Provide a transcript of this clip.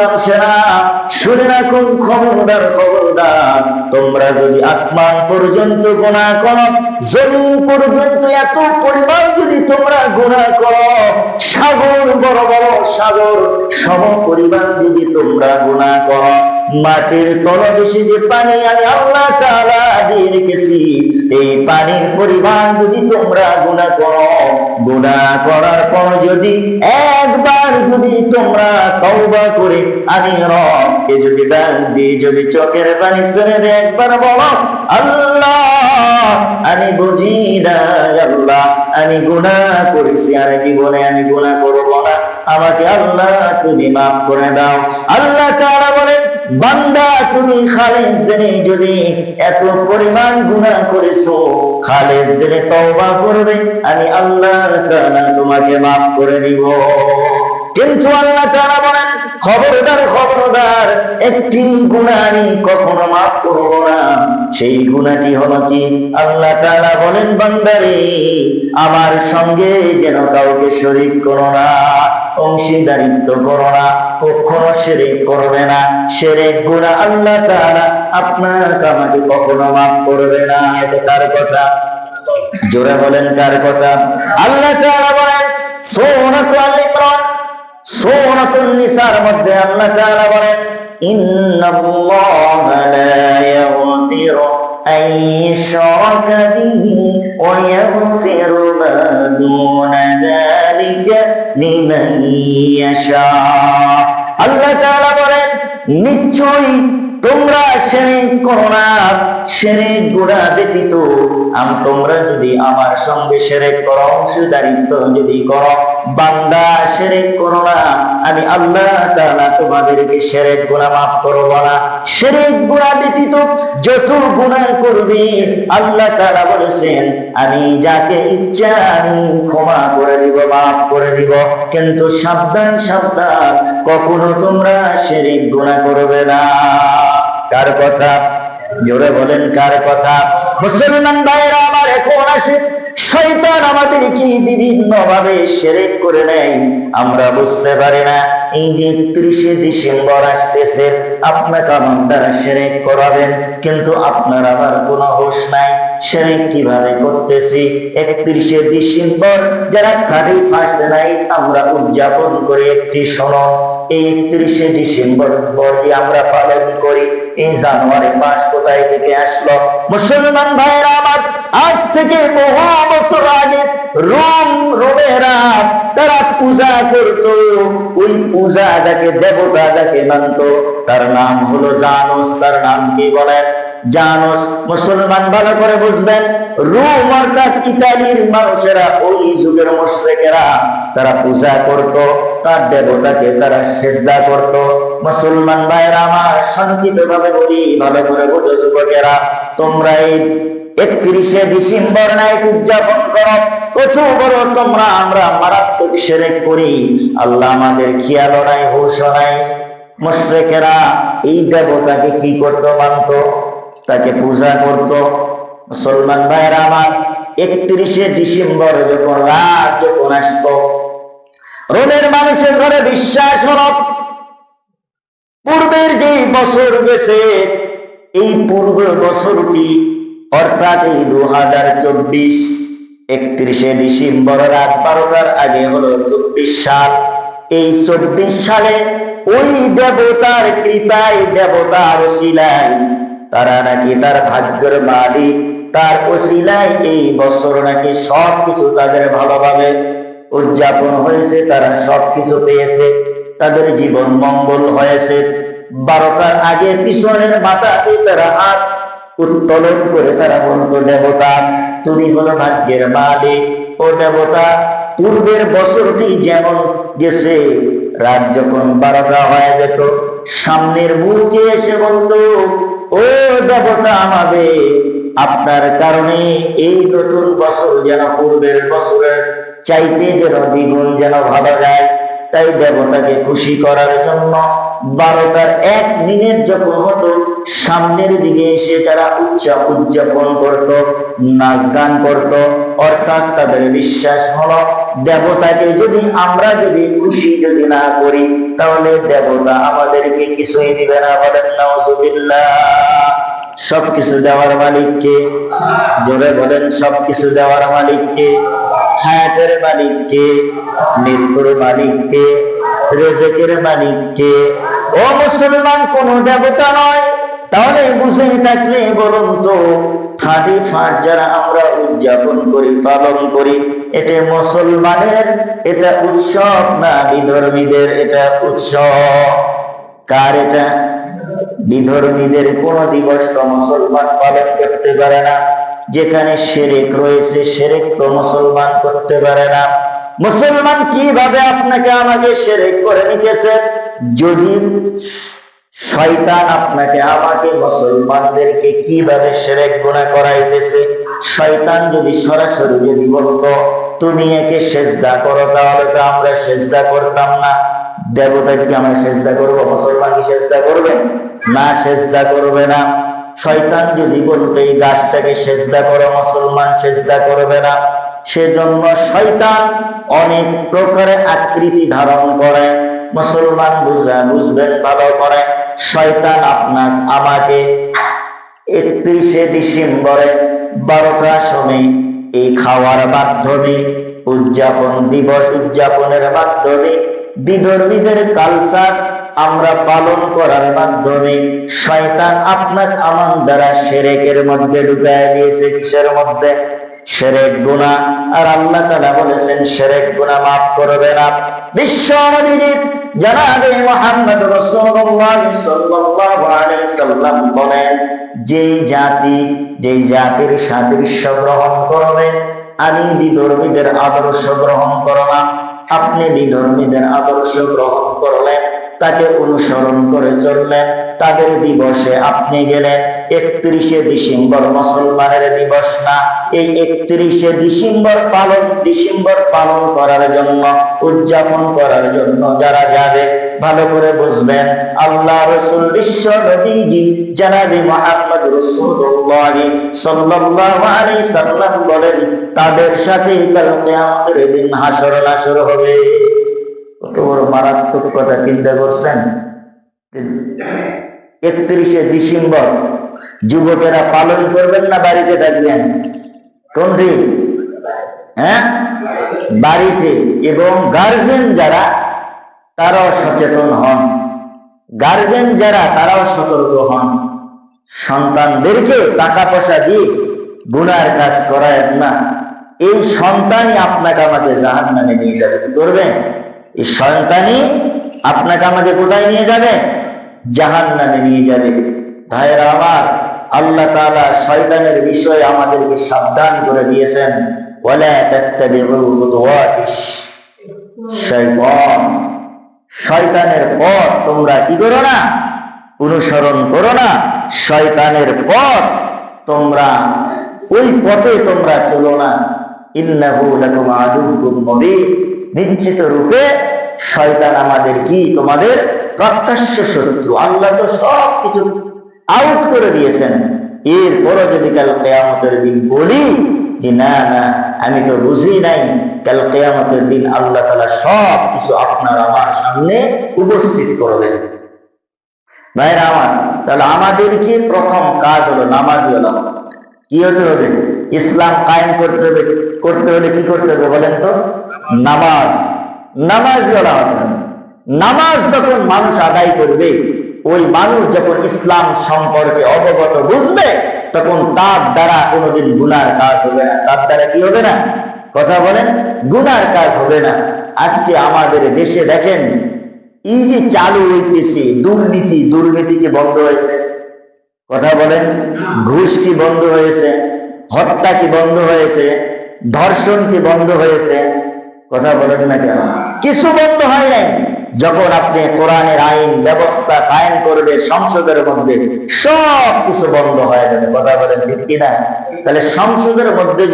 মানুষেরা, শুনে রাখুন খবরদার খবরদার। তোমরা যদি আসমান পর্যন্ত গোনা করো, জমিন পর্যন্ত এত পরিমাণ যদি তোমরা গোনা করো, সাগর, বড় বড় সাগর সম পরিমাণ যদি তোমরা গোনা করো মাটির তলদেশে যে পানি আমি আল্লাহ তাআলা দিয়ে রেখেছি, এই পানির পরিমাণ যদি তোমরা গুণা করো, গুণা করার পর যদি একবার যদি তোমরা তওবা করে আমি রবকে যদি ডাক দিয়ে যদি চোখের পানি ছেড়ে একবার বলো, আল্লাহ, আমি বুঝি না আল্লাহ, আমি গুণা করেছি, আর জীবনে আমি গুণা করব না, আমাকে আল্লাহ তুমি মাফ করে দাও। আল্লাহ তাআলা বলেন বান্দা, তুমি খালেজ দিনে যদি এত পরিমাণ গুনাহ করেছ। খালেজ দিনে তওবা করবে, আমি আল্লাহ তাআলা তোমাকে মাফ করে দিব। কিন্তু আল্লাহ তাআলা বলেন, খবরদার খবরদার, একটি গুনাহ আমি কখনো মাফ করব না। সেই গুনাহটি হলো কি? আল্লাহ তাআলা বলেন, বান্দারে, আমার সঙ্গে যেন কাউকে শরীক করো না। অংশীদারিত্ব করো না কখনো সেরেক করবে না সেরেক গুণা আল্লাহ তাআলা আপনাকে আমাকে কখনো মাফ করবে না এটা কার কথা জোরে বলেন কার কথা আল্লাহ তাআলা বলেন সূরাতুল আল ইমরান সূরাতুন নিসার মধ্যে আল্লাহ তাআলা বলেন ইন্নাল্লাহা লা ইয়াগফিরু أن يشرك به ويغفر ما دون ذلك যালিকা আল্লাহ বলেন নিশ্চয়ই তোমরা সেরেক করো না, সেরেক গুড়া ব্যতীত। আম তোমরা যদি আমার সঙ্গে সেরেক করো, অংশীদারিত্ব যদি করো, বান্দা সেরেক করো না, আমি আল্লাহ তাআলা তোমাদেরকে সেরেক গুনাহ মাফ করব না। সেরেক গুনাহ ব্যতীত যত গুনাহ করবে, আল্লাহ তাআলা বলেছেন, আমি যাকে ইচ্ছা আমি ক্ষমা করে দিব, মাফ করে দিব। কিন্তু সাবধান সাবধান, কখনো তোমরা সেরেক গুনাহ করবে না। কার কথা? জোরে বলেন, কার কথা? মুসলমান ভাইরা আমার এখন আসে। শয়তান আমাদের কি বিভিন্ন ভাবে সেরেক করে নেয়। আমরা বুঝতে পারি না, এই যে একত্রিশে ডিসেম্বর আসতেছে আপনাকে আমার দ্বারা সেরেক করাবেন? কিন্তু আপনার আবার কোনো হুশ নাই, সেরেক কীভাবে করতেছি? একত্রিশে ডিসেম্বর, যারা খালি ফার্স্ট নাইট আমরা উদযাপন করি একটি শোনো এই একত্রিশে ডিসেম্বর পর আমরা পালন করি। এই জানুয়ারি মাস কোথায় থেকে আসলো? মুসলমান ভাইরা আমার, আজ থেকে বহু বছর আগে রোম রোমেরা তারা পূজা করত, ওই পূজা যাকে দেবতা যাকে মানত, তার নাম হলো জানুস। তার নাম কি বলেন? জানুস। মুসলমান ভালো করে বুঝবেন, রোম অর্থাৎ ইতালির মানুষেরা, ওই যুগের মুশরিকেরা তারা পূজা করত। তার দেবতাকে তারা সেজদা করত। মুসলমান ভাইরা আমার সংক্ষিপ্ত ভাবে বলি, ভালো করে বোঝো যুবকেরা, তোমরা এই একত্রিশে ডিসেম্বর নাইট উদযাপন করো। কত বড় তোমরা, আমরা মারাত্মক সেরেক করি। আল্লাহ আমাদের খেয়াল নাই, হুশ নাই। মুশরিকেরা এই দেবতাকে কি করত মানত? তাকে পূজা করত। মুসলমান ভাইরা আমার একত্রিশে ডিসেম্বর যখন রাত যখন আসতো রোমের মানুষের ঘরে বিশ্বাস হল। পূর্বের যে বছর গেছে, এই পূর্ব বছরটি, অর্থাৎ এই দু হাজার চব্বিশ, একত্রিশে ডিসেম্বর, রাত বারোটার আগে হলো চব্বিশ সাল। এই চব্বিশ সালে ওই দেবতার কৃপায়, দেবতার শিলায় তারা নাকি তার ভাগ্যের মালিক, তার ওসিলায় এই বছর নাকি সব কিছু তাদের ভালোভাবে উদযাপন হয়েছে, তারা সব কিছু পেয়েছে, তাদের জীবন মঙ্গল হয়েছে। বারোটার আগে পিছনের মাথাতে তারা হাত উত্তোলন করে তারা বলতো দেবতা, তুমি হলো ভাগ্যের মালিক। ও দেবতা, পূর্বের বছরটি যেমন গেছে রাত যখন বারোটা হয়ে যেত, সামনের মুখে এসে বলতো ও দেবতা আমাদের, আপনার কারণে এই নতুন বছর যেন পূর্বের বছরের চাইতে যেন দ্বিগুণ যেন ভালো যায়, তাই দেবতাকে খুশি করার জন্য বারোটার এক মিনিট যখন হতো, সামনের দিকে এসে যারা উচ্চা উদযাপন করত, নাচ গান করত, অর্থাৎ তাদের বিশ্বাস হলো, দেবতাকে যদি আমরা যদি খুশি যদি না করি, তাহলে দেবতা আমাদেরকে কিছুই দিবে না। বলেন, নাউজুবিল্লাহ। সবকিছু দেওয়ার মালিককে, জোরে বলেন, সবকিছু দেওয়ার মালিককে। হায়াতের মালিককে, মৃত্যুর মালিককে, রেজেকের মালিককে। ও মুসলমান, কোন দেবতা নয়। তাহলে বুঝে থাকলে বলুন তো থার্টি ফার্স্ট যারা আমরা উদযাপন করি, পালন করি, এটা মুসলমানের, এটা উৎসব না বিধর্মীদের এটা উৎসব? কার এটা? বিধর্মীদের কোন দিবস মুসলমান পালন করতে পারে না। যেখানে সেরেক রয়েছে সেরেক তো মুসলমান করতে পারে না। মুসলমান কীভাবে আপনাকে আমাকে সেরেক করে নিতেছে? যদি শয়তান আপনাকে আমাকে মুসলমানদেরকে কীভাবে করাইতেছে? শয়তান যদি সরাসরি যদি বলতো, তুমি একে সেজদা করো, তাহলে তো আমরা সেজদা করতাম না। দেবতা কি আমরা সেজদা করব? মুসলমান কি সেজদা করবে? না, সেজদা করবে না। শয়তান যদি বলতো, এই গাছটাকে সেজদা করো, মুসলমান সেজদা করবে না। সেজন্য শয়তান অনেক প্রকারে আকৃতি ধারণ করে। মুসলমান বুঝা, বুঝবেন, ভালো করে। শয়তান আপনার আমাকে একত্রিশে ডিসেম্বরে বারোটার সময় এই খাওয়ার মাধ্যমে উদযাপন দিবস উদযাপনের মাধ্যমে বিধর্মীদের কালচার আমরা পালন করার মাধ্যমে শয়তান আপনার আমার দ্বারা সেরেকের মধ্যে ঢুকায় দিয়েছে, কিসের মধ্যে? সেরেক গুণা আর আল্লাহ তালা বলেছেন, সেরেক গুণা মাফ করবে না। জানাবে মোহাম্মদ বলেন, যেই জাতি, যেই জাতির সাদৃশ্য গ্রহণ করবে, আমি বিধর্মীদের আদর্শ গ্রহণ করলাম আপনি বিধর্মীদের আদর্শ গ্রহণ করলেন তাকে অনুসরণ করে চললেন তাদের দিবসে আপনি গেলেন একত্রিশে ডিসেম্বর মুসলমানের দিবস না। এই একত্রিশে ডিসেম্বর পালন ডিসেম্বর পালন করার জন্য, উদযাপন করার জন্য যারা যাবে, ভালো করে বুঝবেন, আল্লাহ রসুল, বিশ্ব নবীজি, জানাবি মোহাম্মদ রসুল্লাহ সাল্লাল্লাহু সাল্লাম বলেন, তাদের সাথে কাল দিন হাসর নাসর হবে। কত বড় মারাত্মক কথা চিন্তা করছেন? একত্রিশে ডিসেম্বর, যুবকেরা পালন করবেন না বাড়িতে থাকবেন কোনটি? হ্যাঁ? বাড়িতে। এবং গার্জেন যারা, তারাও সচেতন হন। গার্জেন যারা, তারাও সতর্ক হন। সন্তানদেরকে টাকা পয়সা দিয়ে গুনার কাজ করায় না। এই সন্তানই আপনাকে আমাকে জাহান নামে নিয়ে যাবে। করবেন? এই সন্তানই আপনাকে আমাকে কোথায় নিয়ে যাবে? জাহান নামে নিয়ে যাবে। ভাইরা আমার, আল্লাহ তাআলা শয়তানের বিষয়ে আমাদেরকে সাবধান করে দিয়েছেন। শয়তানের পথ তোমরা কি করো না? অনুসরণ করো না। শয়তানের পথ তোমরা, ওই পথে তোমরা চলো না। নিশ্চিত রূপে শয়তান আমাদের কি? তোমাদের প্রত্যাশ্য শত্রু। আল্লাহ তো সব কিছু আউট করে দিয়েছেন। এরপরও যদি কাল কেয়ামতের দিন বলি যে, না না, আমি তো বুঝি নাই, কাল কেয়ামতের দিন আল্লাহ তালা সব কিছু আপনার আমার সামনে উপস্থিত করবেন। ভাইরা আমার, তাহলে আমাদেরকে প্রথম কাজ হলো? নামাজি হলাম কি হতে হবে? ইসলাম কায়েম করতে হবে, করতে হলে কি করতে হবে বলেন তো? নামাজ। নামাজ নামাজ যখন মানুষ আদায় করবে, ওই মানুষ যখন ইসলাম সম্পর্কে অবগত বুঝবে, তখন তার দ্বারা কোনোদিন গুনার কাজ হবে না। তার দ্বারা কি হবে না? কথা বলেন, গুনার কাজ হবে না। আজকে আমাদের দেশে দেখেন, এই যে চালু হইতেছে, দুর্নীতি দুর্নীতি কি বন্ধ হয়েছে? কথা বলেন, ঘুষ কি বন্ধ হয়েছে? হত্যা কি বন্ধ হয়েছে? ধর্ষণ কি বন্ধ হয়েছে? কথা বলেন না কেন? কিছু বন্ধ হয় নাই। যখন আপনি কোরআনের আইন ব্যবস্থা কায়েম করবে, সংসদের মধ্যে সব কিছু বন্ধ হয়ে যাবে। কথা বলেন কিনা? তাহলে সংসদের মধ্যে